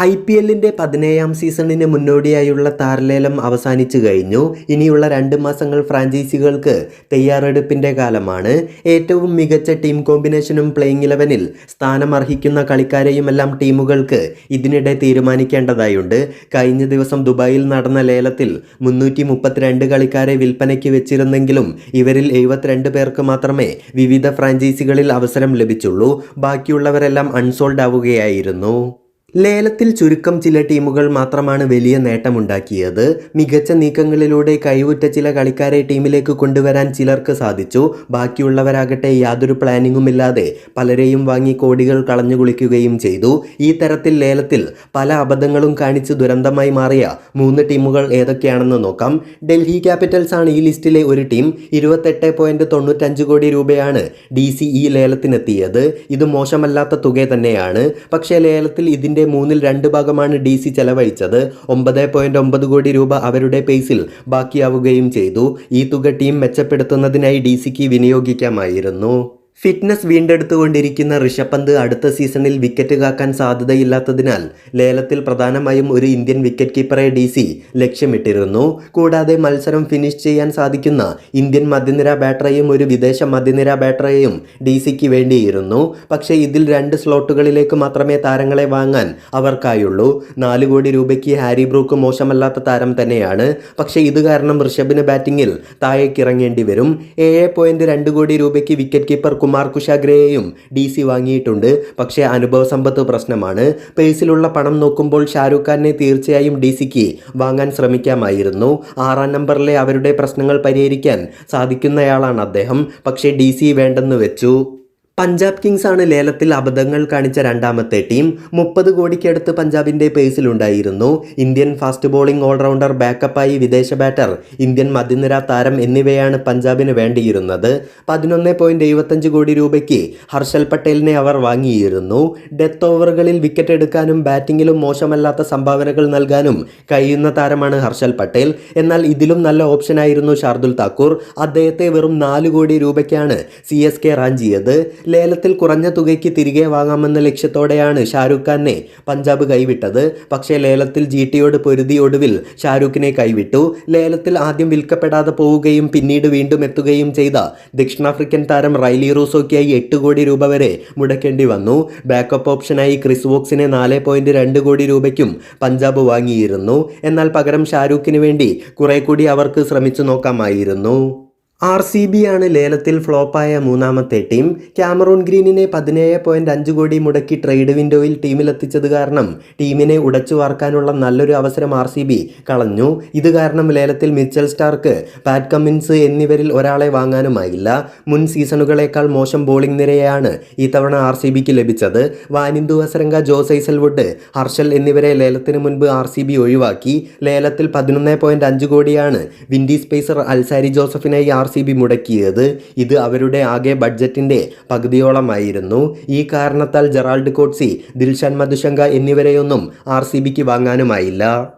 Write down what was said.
I P എല്ലിന്റെ പതിനേഴാം സീസണിന് മുന്നോടിയായുള്ള താരലേലം അവസാനിച്ചു കഴിഞ്ഞു. ഇനിയുള്ള രണ്ട് മാസങ്ങൾ ഫ്രാഞ്ചൈസികൾക്ക് തയ്യാറെടുപ്പിന്റെ കാലമാണ്. ഏറ്റവും മികച്ച ടീം കോമ്പിനേഷനും പ്ലേയിങ് ഇലവനിൽ സ്ഥാനം അർഹിക്കുന്ന കളിക്കാരെയുമെല്ലാം ടീമുകൾക്ക് ഇതിനിടെ തീരുമാനിക്കേണ്ടതായുണ്ട്. കഴിഞ്ഞ ദിവസം ദുബായിൽ നടന്ന ലേലത്തിൽ മുന്നൂറ്റി മുപ്പത്തിരണ്ട് കളിക്കാരെ വിൽപ്പനയ്ക്ക് വെച്ചിരുന്നെങ്കിലും ഇവരിൽ എഴുപത്തിരണ്ട് പേർക്ക് മാത്രമേ വിവിധ ഫ്രാഞ്ചൈസികളിൽ അവസരം ലഭിച്ചുള്ളൂ. ബാക്കിയുള്ളവരെല്ലാം അൺസോൾഡ് ആവുകയായിരുന്നു. ലേലത്തിൽ ചുരുക്കം ചില ടീമുകൾ മാത്രമാണ് വലിയ നേട്ടമുണ്ടാക്കിയത്. മികച്ച നീക്കങ്ങളിലൂടെ കഴിവുറ്റ ചില കളിക്കാരെ ടീമിലേക്ക് കൊണ്ടുവരാൻ ചിലർക്ക് സാധിച്ചു. ബാക്കിയുള്ളവരാകട്ടെ യാതൊരു പ്ലാനിങ്ങും ഇല്ലാതെ പലരെയും വാങ്ങി കോടികൾ കളഞ്ഞു കുളിക്കുകയും ചെയ്തു. ഈ തരത്തിൽ ലേലത്തിൽ പല അബദ്ധങ്ങളും കാണിച്ച് ദുരന്തമായി മാറിയ മൂന്ന് ടീമുകൾ ഏതൊക്കെയാണെന്ന് നോക്കാം. ഡൽഹി ക്യാപിറ്റൽസ് ആണ് ഈ ലിസ്റ്റിലെ ഒരു ടീം. ഇരുപത്തെട്ട് പോയിന്റ് തൊണ്ണൂറ്റഞ്ച് കോടി രൂപയാണ് ഡി സി ഈ ലേലത്തിനെത്തിയത്. ഇത് മോശമല്ലാത്ത തുക തന്നെയാണ്. പക്ഷേ ലേലത്തിൽ ഇതിന്റെ മൂന്നിൽ രണ്ട് ഭാഗമാണ് ഡി സി ചെലവഴിച്ചത്. ഒമ്പത് പോയിന്റ് ഒമ്പത് കോടി രൂപ അവരുടെ പേസിൽ ബാക്കിയാവുകയും ചെയ്തു. ഈ തുക ടീം മെച്ചപ്പെടുത്തുന്നതിനായി ഡി സിക്ക് വിനിയോഗിക്കാമായിരുന്നു. ഫിറ്റ്നസ് വീണ്ടെടുത്തുകൊണ്ടിരിക്കുന്ന ഋഷഭ് പന്ത് അടുത്ത സീസണിൽ വിക്കറ്റ് കാക്കാൻ സാധ്യതയില്ലാത്തതിനാൽ ലേലത്തിൽ പ്രധാനമായും ഒരു ഇന്ത്യൻ വിക്കറ്റ് കീപ്പറെ ഡി സി ലക്ഷ്യമിട്ടിരുന്നു. കൂടാതെ മത്സരം ഫിനിഷ് ചെയ്യാൻ സാധിക്കുന്ന ഇന്ത്യൻ മധ്യനിര ബാറ്ററെയും ഒരു വിദേശ മധ്യനിര ബാറ്ററെയും ഡി സിക്ക് വേണ്ടിയിരുന്നു. പക്ഷേ ഇതിൽ രണ്ട് സ്ലോട്ടുകളിലേക്ക് മാത്രമേ താരങ്ങളെ വാങ്ങാൻ അവർക്കായുള്ളൂ. നാല് കോടി രൂപയ്ക്ക് ഹാരി ബ്രൂക്ക് മോശമല്ലാത്ത താരം തന്നെയാണ്. പക്ഷേ ഇത് കാരണം ഋഷഭിന് ബാറ്റിംഗിൽ താഴേക്കിറങ്ങേണ്ടി വരും. ഏഴ് രണ്ട് കോടി രൂപയ്ക്ക് വിക്കറ്റ് കീപ്പർ കുമാർ കുശാഗ്രയെയും ഡി സി വാങ്ങിയിട്ടുണ്ട്. പക്ഷേ അനുഭവ സമ്പത്ത് പ്രശ്നമാണ്. പേഴ്സിലുള്ള പണം നോക്കുമ്പോൾ ഷാരൂഖ് ഖാനെ തീർച്ചയായും ഡി സിക്ക് വാങ്ങാൻ ശ്രമിക്കാമായിരുന്നു. ആറാം നമ്പറിലെ അവരുടെ പ്രശ്നങ്ങൾ പരിഹരിക്കാൻ സാധിക്കുന്നയാളാണ് അദ്ദേഹം. പക്ഷേ ഡി സി വേണ്ടെന്ന് വെച്ചു. പഞ്ചാബ് കിങ്സ് ആണ് ലേലത്തിൽ അബദ്ധങ്ങൾ കാണിച്ച രണ്ടാമത്തെ ടീം മുപ്പത് കോടിക്കടുത്ത് പഞ്ചാബിന്റെ പേസിലുണ്ടായിരുന്നു. ഇന്ത്യൻ ഫാസ്റ്റ് ബോളിംഗ് ഓൾറൗണ്ടർ ബാക്കപ്പായി വിദേശ ബാറ്റർ ഇന്ത്യൻ മധ്യനിര താരം എന്നിവയാണ് പഞ്ചാബിന് വേണ്ടിയിരുന്നത്. പതിനൊന്ന് പോയിന്റ് എഴുപത്തഞ്ച് കോടി രൂപയ്ക്ക് ഹർഷൽ പട്ടേലിനെ അവർ വാങ്ങിയിരുന്നു. ഡെത്ത് ഓവറുകളിൽ വിക്കറ്റ് എടുക്കാനും ബാറ്റിംഗിലും മോശമല്ലാത്ത സംഭാവനകൾ നൽകാനും കഴിയുന്ന താരമാണ് ഹർഷൽ പട്ടേൽ. എന്നാൽ ഇതിലും നല്ല ഓപ്ഷനായിരുന്നു ഷാർദുൽ താക്കൂർ. അദ്ദേഹത്തെ വെറും നാല് കോടി രൂപയ്ക്കാണ് സി എസ് കെ റാഞ്ചിയത്. ലേലത്തിൽ കുറഞ്ഞ തുകയ്ക്ക് തിരികെ വാങ്ങാമെന്ന ലക്ഷ്യത്തോടെയാണ് ഷാരൂഖ് ഖാനെ പഞ്ചാബ് കൈവിട്ടത്. പക്ഷേ ലേലത്തിൽ ജി ടിയോട് പൊരുതി ഒടുവിൽ ഷാരൂഖിനെ കൈവിട്ടു. ലേലത്തിൽ ആദ്യം വിൽക്കപ്പെടാതെ പോവുകയും പിന്നീട് വീണ്ടും എത്തുകയും ചെയ്ത ദക്ഷിണാഫ്രിക്കൻ താരം റൈലി റൂസോയ്ക്കായി എട്ട് കോടി രൂപ വരെ മുടക്കേണ്ടി വന്നു. ബാക്കപ്പ് ഓപ്ഷനായി ക്രിസ് വോക്സിനെ നാല് പോയിന്റ് രണ്ട് കോടി രൂപയ്ക്കും പഞ്ചാബ് വാങ്ങിയിരുന്നു. എന്നാൽ പകരം ഷാരൂഖിന് വേണ്ടി കുറെ കൂടി അവർക്ക് ശ്രമിച്ചു നോക്കാമായിരുന്നു. ആർ സി ബി ആണ് ലേലത്തിൽ ഫ്ലോപ്പായ മൂന്നാമത്തെ ടീം. ക്യാമറൂൺ ഗ്രീനിനെ പതിനേഴ് പോയിന്റ് അഞ്ച് കോടി മുടക്കി ട്രേഡ് വിൻഡോയിൽ ടീമിലെത്തിച്ചത് കാരണം ടീമിനെ ഉടച്ചു വാർക്കാനുള്ള നല്ലൊരു അവസരം ആർ സി ബി കളഞ്ഞു. ഇത് കാരണം ലേലത്തിൽ മിച്ചൽ സ്റ്റാർക്ക് പാറ്റ് കമ്മിൻസ് എന്നിവരിൽ ഒരാളെ വാങ്ങാനുമായില്ല. മുൻ സീസണുകളേക്കാൾ മോശം ബോളിംഗ് നിരയാണ് ഇത്തവണ ആർ സി ബിക്ക് ലഭിച്ചത്. വാനിന്ദു അസരംഗ ജോസ് ഐസൽവുഡ് ഹർഷൽ എന്നിവരെ ലേലത്തിന് മുൻപ് ആർ സി ബി ഒഴിവാക്കി. ലേലത്തിൽ പതിനൊന്ന് പോയിന്റ് അഞ്ച് കോടിയാണ് വിൻഡീസ് പേസർ അൽസാരി ജോസഫിനായി ആർ സി ബി മുടക്കിയത്. ഇത് അവരുടെ ആകെ ബഡ്ജറ്റിന്റെ പകുതിയോളമായിരുന്നു. ഈ കാരണത്താൽ ജെറാൾഡ് കോട്സി ദിൽഷാൻ മധുശങ്ക എന്നിവരെയൊന്നും ആർ സി ബിക്ക് വാങ്ങാനുമായില്ല.